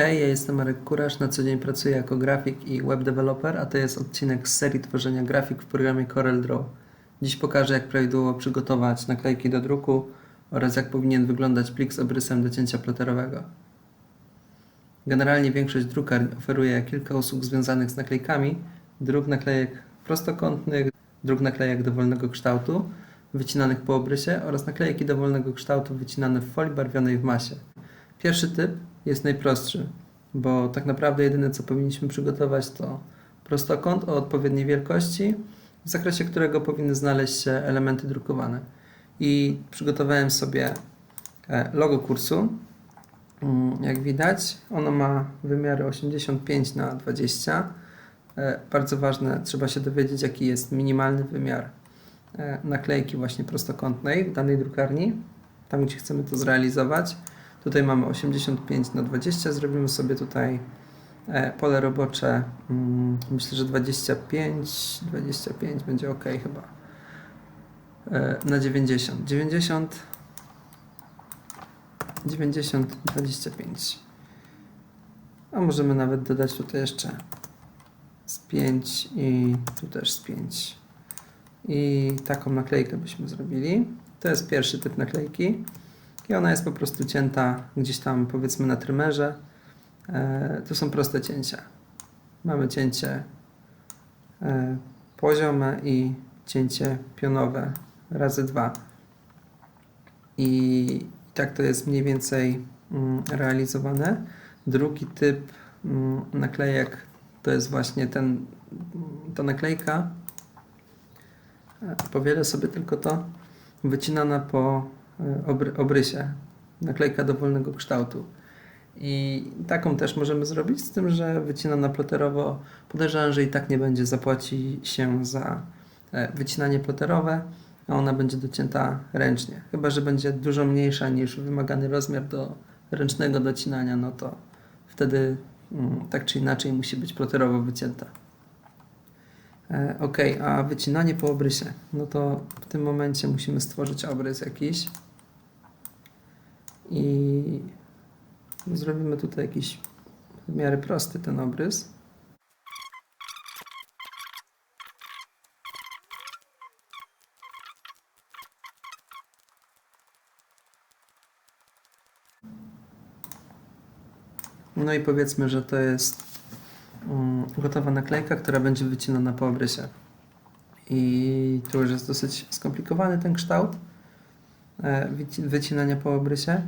Hej, ja jestem Marek Kurasz, na co dzień pracuję jako grafik i web developer, a to jest odcinek z serii tworzenia grafik w programie CorelDRAW. Dziś pokażę, jak prawidłowo przygotować naklejki do druku oraz jak powinien wyglądać plik z obrysem do cięcia platerowego. Generalnie większość drukarni oferuje kilka usług związanych z naklejkami, druk naklejek prostokątnych, druk naklejek dowolnego kształtu, wycinanych po obrysie oraz naklejki dowolnego kształtu wycinane w folii barwionej w masie. Pierwszy typ jest najprostszy, bo tak naprawdę jedyne co powinniśmy przygotować to prostokąt o odpowiedniej wielkości, w zakresie którego powinny znaleźć się elementy drukowane. I przygotowałem sobie e, logo kursu. Mm, Jak widać, ono ma wymiary 85 na 20. E, Bardzo ważne, trzeba się dowiedzieć, jaki jest minimalny wymiar e, naklejki właśnie prostokątnej w danej drukarni, tam gdzie chcemy to zrealizować. Tutaj mamy 85 na 20, zrobimy sobie tutaj e, pole robocze, mm, myślę, że 25, 25 będzie ok chyba, E, na 90, 90, 90, 25. A możemy nawet dodać tutaj jeszcze z 5 i tu też z 5. I taką naklejkę byśmy zrobili. To jest pierwszy typ naklejki. I ona jest po prostu cięta gdzieś tam powiedzmy na trymerze. E, to są proste cięcia. Mamy cięcie e, poziome i cięcie pionowe razy dwa. I tak to jest mniej więcej mm, realizowane. Drugi typ mm, naklejek to jest właśnie ten, ta naklejka. E, Powielę sobie tylko to wycinana po obry, obrysie. Naklejka dowolnego kształtu. I taką też możemy zrobić, z tym, że wycinana ploterowo podejrzewam, że i tak nie będzie zapłaci się za e, wycinanie ploterowe, a ona będzie docięta ręcznie. Chyba, że będzie dużo mniejsza niż wymagany rozmiar do ręcznego docinania, no to wtedy mm, tak czy inaczej musi być ploterowo wycięta. E, Ok, a wycinanie po obrysie. No to w tym momencie musimy stworzyć obrys jakiś. I zrobimy tutaj jakiś w miarę prosty ten obrys. No i powiedzmy, że to jest mm, gotowa naklejka, która będzie wycinana po obrysie. I tu już jest dosyć skomplikowany ten kształt e, wyci- wycinania po obrysie.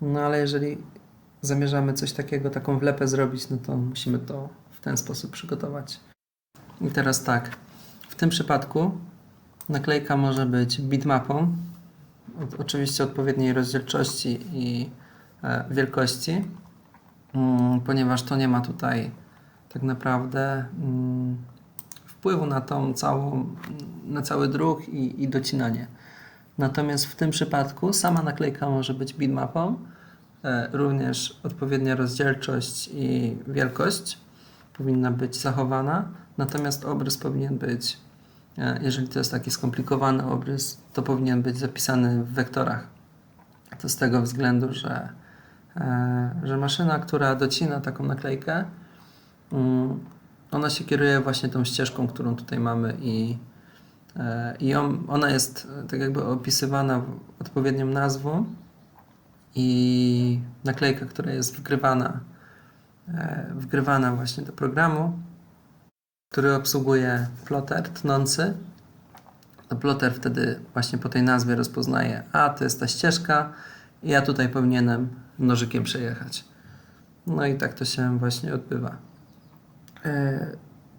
No ale jeżeli zamierzamy coś takiego, taką wlepę zrobić, no to musimy to w ten sposób przygotować. I teraz tak, w tym przypadku naklejka może być bitmapą, oczywiście odpowiedniej rozdzielczości i e, wielkości, mm, ponieważ to nie ma tutaj tak naprawdę mm, wpływu na tą całą, na cały druk i, i docinanie. Natomiast w tym przypadku sama naklejka może być bitmapą, e, również odpowiednia rozdzielczość i wielkość powinna być zachowana, natomiast obrys powinien być, e, jeżeli to jest taki skomplikowany obrys, to powinien być zapisany w wektorach. To z tego względu, że, e, że maszyna, która docina taką naklejkę, mm, ona się kieruje właśnie tą ścieżką, którą tutaj mamy i, i on, ona jest e, tak jakby opisywana odpowiednią nazwą i naklejka, która jest wgrywana, e, wgrywana właśnie do programu, który obsługuje ploter tnący. To ploter wtedy właśnie po tej nazwie rozpoznaje, a to jest ta ścieżka i ja tutaj powinienem nożykiem przejechać. No i tak to się właśnie odbywa.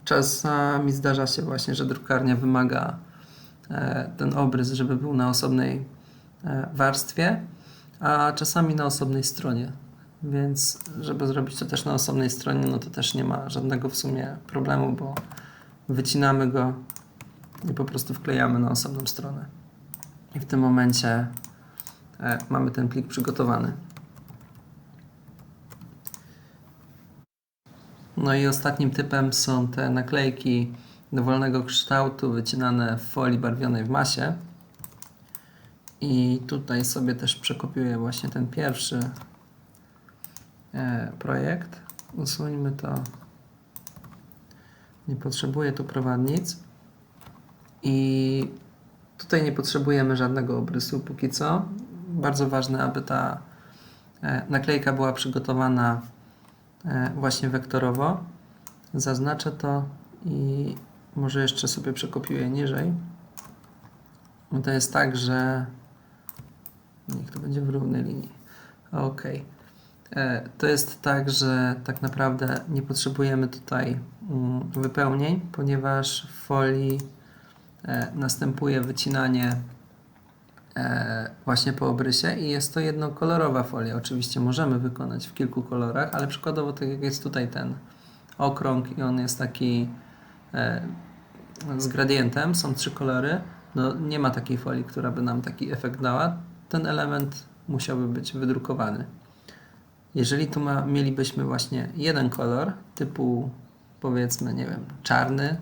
Czasami zdarza się właśnie, że drukarnia wymaga e, ten obrys, żeby był na osobnej e, warstwie, a czasami na osobnej stronie. Więc żeby zrobić to też na osobnej stronie, no to też nie ma żadnego w sumie problemu, bo wycinamy go i po prostu wklejamy na osobną stronę. I w tym momencie e, mamy ten plik przygotowany. No i ostatnim typem są te naklejki dowolnego kształtu wycinane w folii barwionej w masie. I tutaj sobie też przekopiuję właśnie ten pierwszy e, projekt. Usuńmy to. Nie potrzebuję tu prowadnic. I tutaj nie potrzebujemy żadnego obrysu póki co. Bardzo ważne, aby ta e, naklejka była przygotowana właśnie wektorowo. Zaznaczę to i może jeszcze sobie przekopiuję niżej. To jest tak, że niech to będzie w równej linii. Ok. E, To jest tak, że tak naprawdę nie potrzebujemy tutaj mm, wypełnień, ponieważ w folii e, następuje wycinanie e, właśnie po obrysie i jest to jednokolorowa folia. Oczywiście możemy wykonać w kilku kolorach, ale przykładowo tak jak jest tutaj ten okrąg i on jest taki e, z gradientem, są trzy kolory, no nie ma takiej folii, która by nam taki efekt dała. Ten element musiałby być wydrukowany. Jeżeli tu ma, mielibyśmy właśnie jeden kolor, typu powiedzmy, nie wiem, czarny,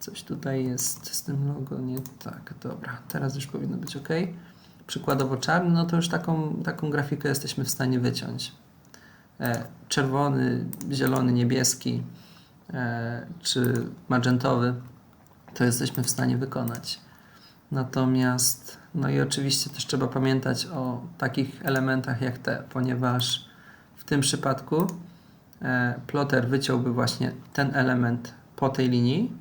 coś tutaj jest z tym logo nie tak, dobra, teraz już powinno być ok. Przykładowo czarny, no to już taką, taką grafikę jesteśmy w stanie wyciąć. E, czerwony, zielony, niebieski e, czy magentowy to jesteśmy w stanie wykonać. Natomiast, no i oczywiście też trzeba pamiętać o takich elementach jak te, ponieważ w tym przypadku e, ploter wyciąłby właśnie ten element po tej linii,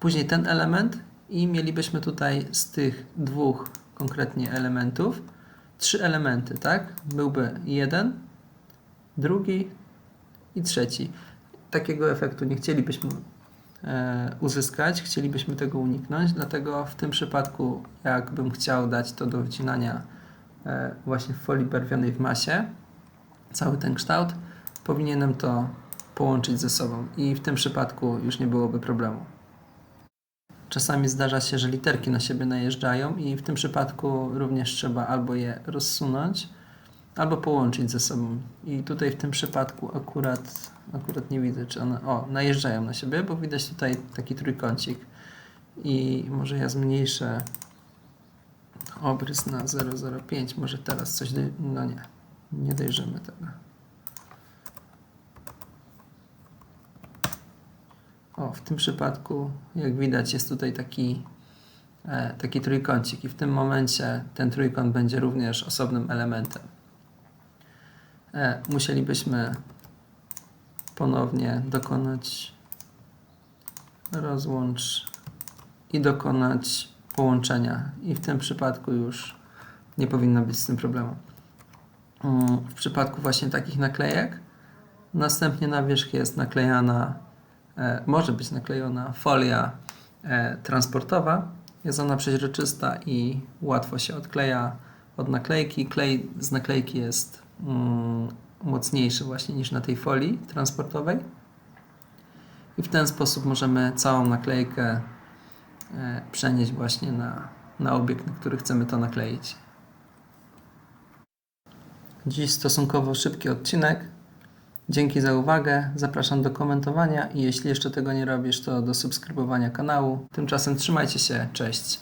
później ten element i mielibyśmy tutaj z tych dwóch konkretnie elementów trzy elementy, tak? Byłby jeden, drugi i trzeci. Takiego efektu nie chcielibyśmy e, uzyskać, chcielibyśmy tego uniknąć, dlatego w tym przypadku, jakbym chciał dać to do wycinania e, właśnie w folii barwionej w masie, cały ten kształt, powinienem to połączyć ze sobą i w tym przypadku już nie byłoby problemu. Czasami zdarza się, że literki na siebie najeżdżają i w tym przypadku również trzeba albo je rozsunąć, albo połączyć ze sobą. I tutaj w tym przypadku akurat, akurat nie widzę, czy one o, najeżdżają na siebie, bo widać tutaj taki trójkącik. I może ja zmniejszę obrys na 0,05. Może teraz coś, no nie, nie dojrzymy tego. O, w tym przypadku, jak widać, jest tutaj taki, e, taki trójkącik i w tym momencie ten trójkąt będzie również osobnym elementem. E, musielibyśmy ponownie dokonać rozłącz i dokonać połączenia i w tym przypadku już nie powinno być z tym problemu. Mm, W przypadku właśnie takich naklejek następnie na wierzch jest naklejana może być naklejona folia e, transportowa. Jest ona przeźroczysta i łatwo się odkleja od naklejki. Klej z naklejki jest mm, mocniejszy właśnie niż na tej folii transportowej. I w ten sposób możemy całą naklejkę e, przenieść właśnie na, na obiekt, na który chcemy to nakleić. Dziś stosunkowo szybki odcinek. Dzięki za uwagę. Zapraszam do komentowania i jeśli jeszcze tego nie robisz, to do subskrybowania kanału. Tymczasem trzymajcie się. Cześć.